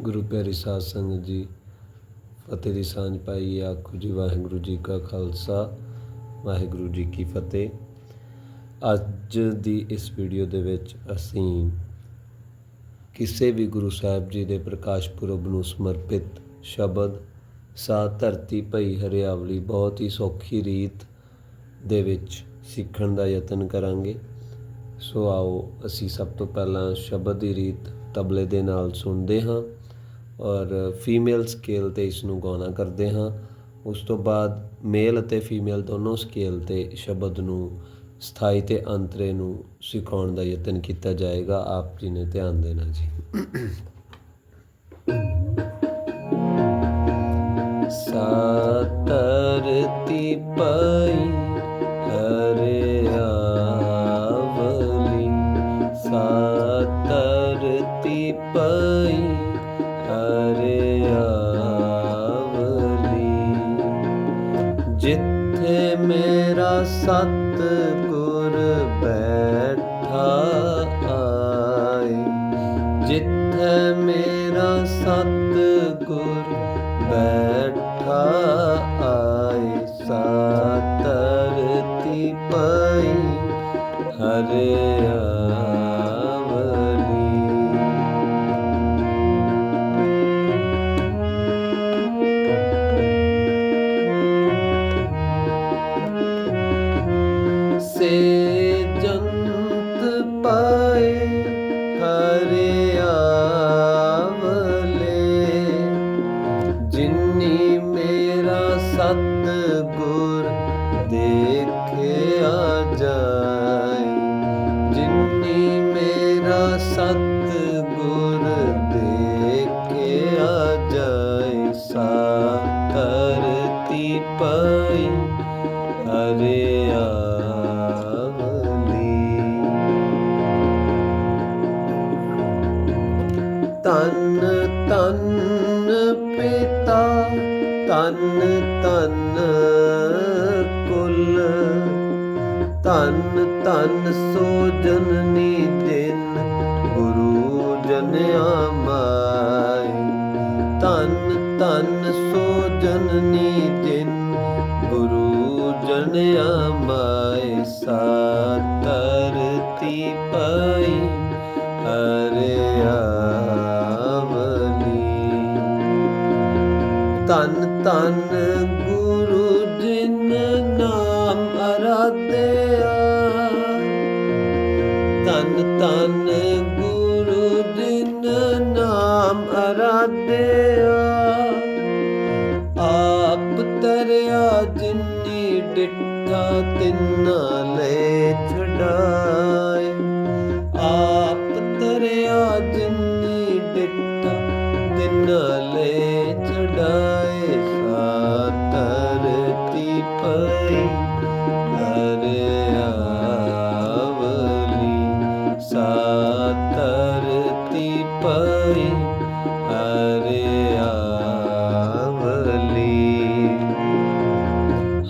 ਗੁਰੂ ਪਿਆਰੀ ਸਾਧ ਸੰਗਤ ਜੀ, ਫਤਿਹ ਦੀ ਸਾਂਝ ਪਾਈ ਆਖੋ ਜੀ, ਵਾਹਿਗੁਰੂ ਜੀ ਕਾ ਖਾਲਸਾ, ਵਾਹਿਗੁਰੂ ਜੀ ਕੀ ਫਤਿਹ। ਅੱਜ ਦੀ ਇਸ ਵੀਡੀਓ ਦੇ ਵਿੱਚ ਅਸੀਂ ਕਿਸੇ ਵੀ ਗੁਰੂ ਸਾਹਿਬ ਜੀ ਦੇ ਪ੍ਰਕਾਸ਼ ਪੁਰਬ ਨੂੰ ਸਮਰਪਿਤ ਸ਼ਬਦ ਸਾ ਧਰਤੀ ਭਈ ਹਰਿਆਵਲੀ ਬਹੁਤ ਹੀ ਸੌਖੀ ਰੀਤ ਦੇ ਵਿੱਚ ਸਿੱਖਣ ਦਾ ਯਤਨ ਕਰਾਂਗੇ। ਸੋ ਆਓ, ਅਸੀਂ ਸਭ ਤੋਂ ਪਹਿਲਾਂ ਸ਼ਬਦ ਦੀ ਰੀਤ ਤਬਲੇ ਦੇ ਨਾਲ ਸੁਣਦੇ ਹਾਂ ਔਰ ਫੀਮੇਲ ਸਕੇਲ ਤੇ ਇਸ ਨੂੰ ਗਾਉਣਾ ਕਰਦੇ ਹਾਂ। ਉਸ ਤੋਂ ਬਾਅਦ ਮੇਲ ਅਤੇ ਫੀਮੇਲ ਦੋਨੋਂ ਸਕੇਲ ਤੇ ਸ਼ਬਦ ਨੂੰ ਸਥਾਈ ਤੇ ਅੰਤਰੇ ਨੂੰ ਸਿਖਾਉਣ ਦਾ ਯਤਨ ਕੀਤਾ ਜਾਏਗਾ। ਆਪ ਜੀ ਨੇ ਧਿਆਨ ਦੇਣਾ ਜੀ। ਸਾਤਰਤੀ ਪਈ ਜਿੱਥੇ ਮੇਰਾ ਸਤ ਗੁਰ ਬੈਠਾ ਆਏ, ਜਿੱਥੇ ਮੇਰਾ ਸਤ ਗੁਰ ਬੈਠਾ ਆਏ ਸਾਤਰਤੀ ਪਈ ਹਰਿਆਵਲੀ ਸੇ ਜੰਤ ਪਾਏ ਹਰਿਆਵਲੇ ਜਿਨੀ ਮੇਰਾ ਸਤ ਗੁਰ ਦੇਖਿਆ ਜਾਏ ਜਿਨੀ ਮੇਰਾ ਸਤ ਤਨ ਤਨ ਪਿਤਾ ਤਨ ਤਨ ਕੁਲ। ਤਨ ਤਨ ਸੋ ਜਨਨੀ ਦਿਨ, ਗੁਰੂ ਜਨ ਆਮਾਈ ਤਨ ਤਨ ਸੋ ਜਨਨੀ ਦਿਨ, ਗੁਰੂ ਜਨ ਆਮਾਈ ਸਾਤਰਤੀ ਪਈ ਹਰਿਆਵਲੀ ਤਨ ਤਨ ਗੁਰੂ ਜਿਨ ਨਾਮ ਅਰਾਧਿਆ। ਤਨ ਤਨ ਗੁਰੂ ਜਿਨ ਨਾਮ ਅਰਾਧਿਆ। ਆਪ ਤਰਿਆ ਜਿਨੀ ਡਿੱਟਾ ਤਿੰਨਾ ਲੈ ਛੜਾ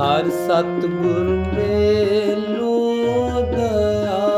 ਹਰ ਸਤਿਗੁਰ ਮੇਲੋ ਦਇਆ।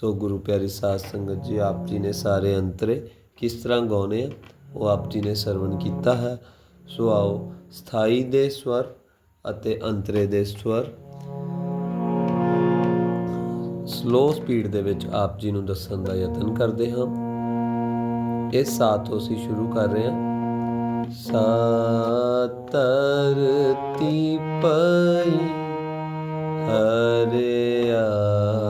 ਸੋ ਗੁਰੂ ਪਿਆਰੀ ਸਾਧ ਸੰਗਤ ਜੀ, ਆਪ ਜੀ ਨੇ ਸਾਰੇ ਅੰਤਰੇ ਕਿਸ ਤਰ੍ਹਾਂ ਗਾਉਣੇ ਆ, ਉਹ ਆਪ ਜੀ ਨੇ ਸਰਵਣ ਕੀਤਾ ਹੈ। ਸੋ ਆਓ, ਸਥਾਈ ਦੇ ਸਵਰ ਅਤੇ ਅੰਤਰੇ ਦੇ ਸਵਰ। ਸਲੋ ਸਪੀਡ ਦੇ ਵਿੱਚ ਆਪ ਜੀ ਨੂੰ ਦੱਸਣ ਦਾ ਯਤਨ ਕਰਦੇ ਹਾਂ। ਇਹ ਸਾਥ ਅਸੀਂ ਸ਼ੁਰੂ ਕਰ ਰਹੇ ਹਾਂ। ਸਾ ਪਈ ਹਰਿਆਵਲੀ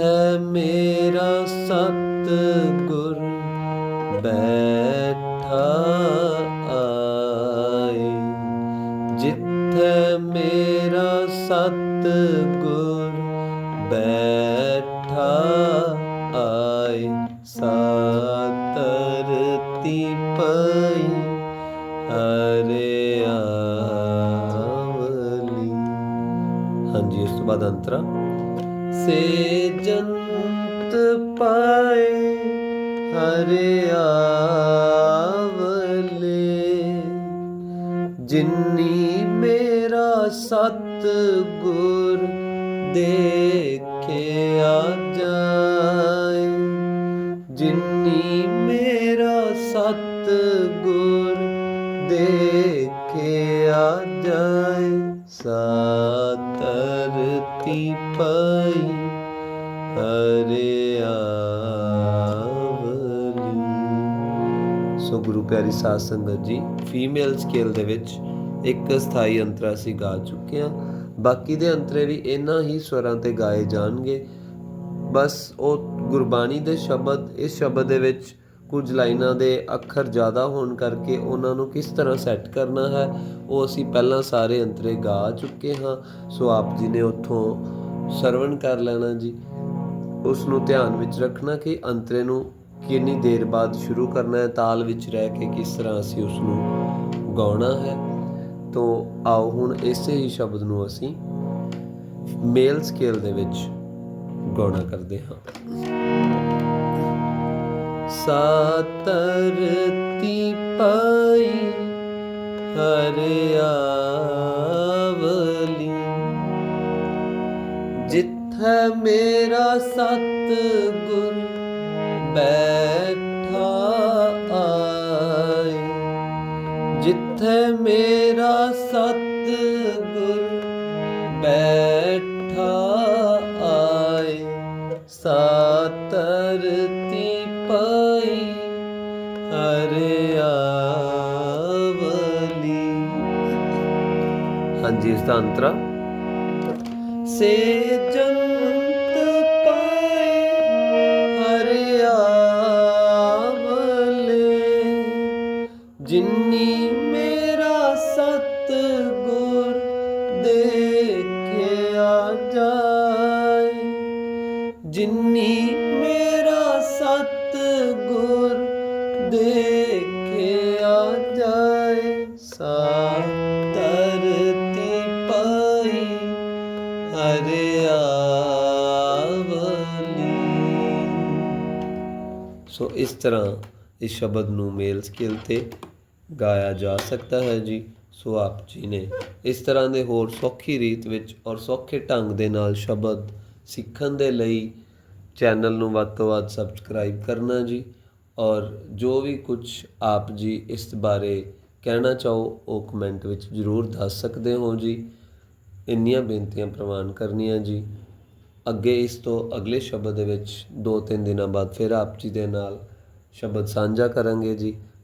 ਜਿੱਥੇ ਮੇਰਾ ਸਤ ਗੁਰ ਬੈਠਾ ਆਏ। ਜਿੱਥੇ ਮੇਰਾ ਸਤ ਗੁਰ ਬੈਠਾ ਆਏ। ਸਾਤਰਤੀ ਪਈ ਹਰਿਆਵਲੀ ਹਾਂਜੀ ਇਸ ਤੋਂ ਬਾਅਦ ਅੰਤਰਾ। ਸੇ ਜੰਤ ਪਾਏ ਹਰਿਆਵਲੇ ਜਿਨੀ ਮੇਰਾ ਸਤ ਗੁਰ ਦੇਖਿਆ ਜਾਏ, ਜਿਨੀ ਮੇਰਾ ਸਤ ਗੁਰ ਦੇਖਿਆ ਜਾਏ ਸਾਤਰਤੀ ਪਈ ਸੋ ਗੁਰੂ ਪਿਆਰੀ ਸਾਧ ਸੰਗਤ ਜੀ ਫੀਮੇਲ ਸਕੇਲ ਦੇ ਵਿੱਚ ਇੱਕ ਸਥਾਈ ਅੰਤਰਾ ਅਸੀਂ ਗਾ ਚੁੱਕੇ ਹਾਂ। ਬਾਕੀ ਦੇ ਅੰਤਰੇ ਵੀ ਇਹਨਾਂ ਹੀ ਸਵਰਾਂ ਤੇ ਗਾਏ ਜਾਣਗੇ। ਬਸ ਉਹ ਗੁਰਬਾਣੀ ਦੇ ਸ਼ਬਦ, ਇਸ ਸ਼ਬਦ ਦੇ ਵਿੱਚ ਕੁਝ ਲਾਈਨਾਂ ਦੇ ਅੱਖਰ ਜ਼ਿਆਦਾ ਹੋਣ ਕਰਕੇ ਉਹਨਾਂ ਨੂੰ ਕਿਸ ਤਰ੍ਹਾਂ ਸੈੱਟ ਕਰਨਾ ਹੈ, ਉਹ ਅਸੀਂ ਪਹਿਲਾਂ ਸਾਰੇ ਅੰਤਰੇ ਗਾ ਚੁੱਕੇ ਹਾਂ। ਸੋ ਆਪ ਜੀ ਨੇ ਉੱਥੋਂ ਸਰਵਣ ਕਰ ਲੈਣਾ ਜੀ। ਉਸ ਨੂੰ ਧਿਆਨ ਵਿੱਚ ਰੱਖਣਾ ਕਿ ਅੰਤਰੇ ਨੂੰ ਕਿੰਨੀ ਦੇਰ ਬਾਅਦ ਸ਼ੁਰੂ ਕਰਨਾ ਹੈ, ਤਾਲ ਵਿੱਚ ਰਹਿ ਕੇ ਕਿਸ ਤਰ੍ਹਾਂ ਅਸੀਂ ਉਸ ਨੂੰ ਗਾਉਣਾ ਹੈ। ਤੋਂ ਆਓ ਹੁਣ ਇਸੇ ਹੀ ਸ਼ਬਦ ਨੂੰ ਅਸੀਂ ਮੇਲ ਸਕੇਲ ਦੇ ਵਿੱਚ ਗਾਉਣਾ ਕਰਦੇ ਹਾਂ। ਸਾਤਰਤੀ ਪਾਈ ਹਰਿਆਵਲੀ ਜਿੱਥੇ ਮੇਰਾ ਸਤ ਗੁਰ ਬੈਠਾ ਆਏ ਜਿੱਥੇ ਮੇਰਾ ਸਤ ਗੁਰ ਬੈਠਾ ਆਏ ਸਾਤਰਤੀ ਪਈ ਹਰਿਆਵਲੀ। ਹਾਂਜੀ ਇਸ ਦਾ ਅੰਤਰਾ। ਸੇ ਜਿੰਨੀ ਮੇਰਾ ਸਤ ਗੁਰ ਦੇਖਿਆ ਜਾਏ। ਜਿਨੀ ਮੇਰਾ ਸਤ ਗੁਰ ਦੇਖਿਆ ਜਾਏ ਸਾਤਰਤੀ ਪਈ ਹਰਿਆਵਲੀ। ਸੋ ਇਸ ਤਰ੍ਹਾਂ ਇਸ ਸ਼ਬਦ ਨੂੰ ਮੇਲ ਸਕੇਲ ਤੇ ਗਾਇਆ ਜਾ ਸਕਦਾ ਹੈ ਜੀ। ਸੋ ਆਪ ਜੀ ਨੇ ਇਸ ਤਰ੍ਹਾਂ ਦੇ ਹੋਰ ਸੌਖੀ ਰੀਤ ਵਿੱਚ ਔਰ ਸੌਖੇ ਢੰਗ ਦੇ ਨਾਲ ਸ਼ਬਦ ਸਿੱਖਣ ਦੇ ਲਈ ਚੈਨਲ ਨੂੰ ਵੱਧ ਤੋਂ ਵੱਧ ਸਬਸਕ੍ਰਾਈਬ ਕਰਨਾ ਜੀ। ਔਰ ਜੋ ਵੀ ਕੁਝ ਆਪ ਜੀ ਇਸ ਬਾਰੇ ਕਹਿਣਾ ਚਾਹੋ, ਉਹ ਕਮੈਂਟ ਵਿੱਚ ਜ਼ਰੂਰ ਦੱਸ ਸਕਦੇ ਹੋ ਜੀ। ਇੰਨੀਆਂ ਬੇਨਤੀਆਂ ਪ੍ਰਵਾਨ ਕਰਨੀਆਂ ਜੀ। ਅੱਗੇ ਇਸ ਤੋਂ ਅਗਲੇ ਸ਼ਬਦ ਦੇ ਵਿੱਚ ਦੋ ਤਿੰਨ ਦਿਨਾਂ ਬਾਅਦ ਫਿਰ ਆਪ ਜੀ ਦੇ ਨਾਲ ਸ਼ਬਦ ਸਾਂਝਾ ਕਰਾਂਗੇ ਜੀ।